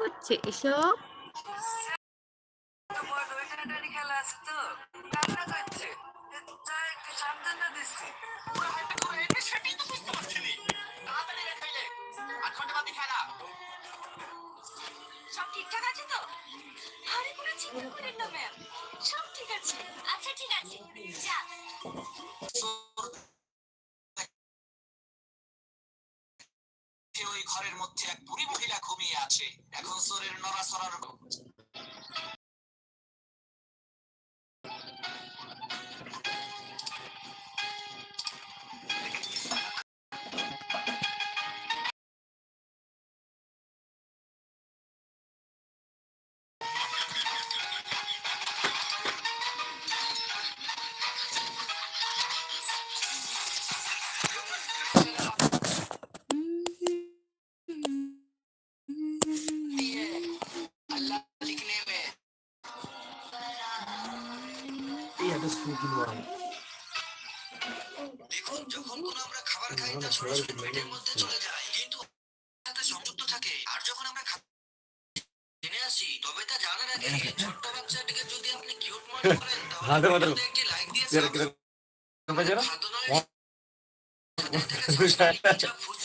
হচ্ছে এসব? সব ঠিকঠাক আছে তো? আরে কোনো চিন্তা করেন না ম্যাম সব ওই ঘরের মধ্যে এক বুড়ি মহিলা ঘুমিয়ে আছে। এখন সোরের নড়াচড়ার একটা স্কুল ওয়ান দেখুন যখন কোনো আমরা খাবার খাই তা সরাসরি পেটের মধ্যে চলে যায়। কিন্তু সাথে সংযুক্ত থাকে। আর যখন আমরা জেনে আসি তবে তা জানার আগে ছোট্ট বাচ্চাটিকে যদি আপনি কিউট মনে করেন হাতে তাহলে একটি লাইক দিয়ে কিরকম- কীরকম